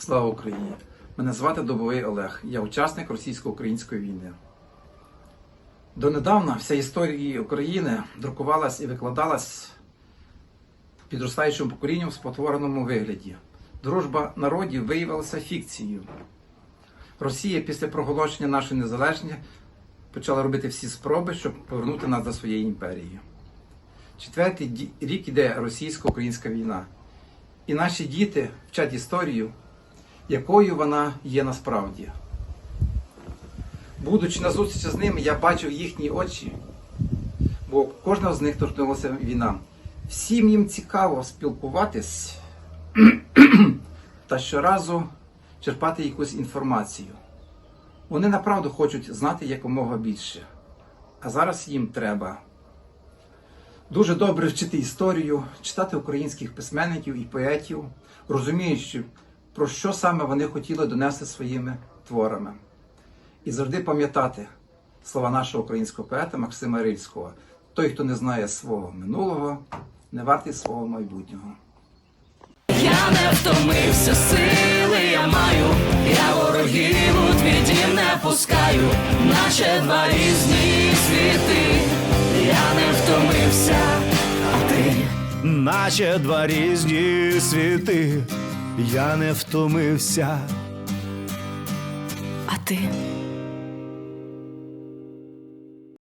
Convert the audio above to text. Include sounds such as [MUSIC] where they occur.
Слава Україні! Мене звати Добовий Олег. Я учасник російсько-української війни. Донедавна вся історія України друкувалась і викладалась підростаючим поколінням в спотвореному вигляді. Дружба народів виявилася фікцією. Росія після проголошення нашої незалежності почала робити всі спроби, щоб повернути нас до своєї імперії. Четвертий рік іде російсько-українська війна. І наші діти вчать історію, якою вона є насправді. Будучи на зустрічі з ними, я бачив їхні очі, бо кожного з них торкнулася війна. Всім їм цікаво спілкуватись [CLEARS THROAT] та щоразу черпати якусь інформацію. Вони направду хочуть знати якомога більше. А зараз їм треба дуже добре вчити історію, читати українських письменників і поетів, розуміючи, про що саме вони хотіли донести своїми творами. І завжди пам'ятати слова нашого українського поета Максима Рильського: той, хто не знає свого минулого, не вартий свого майбутнього. Я не втомився, сили я маю, я ворогів у твій дім не пускаю, наче два різні світи, я не втомився, а ти. Наче два різні світи, я не втомився. а ти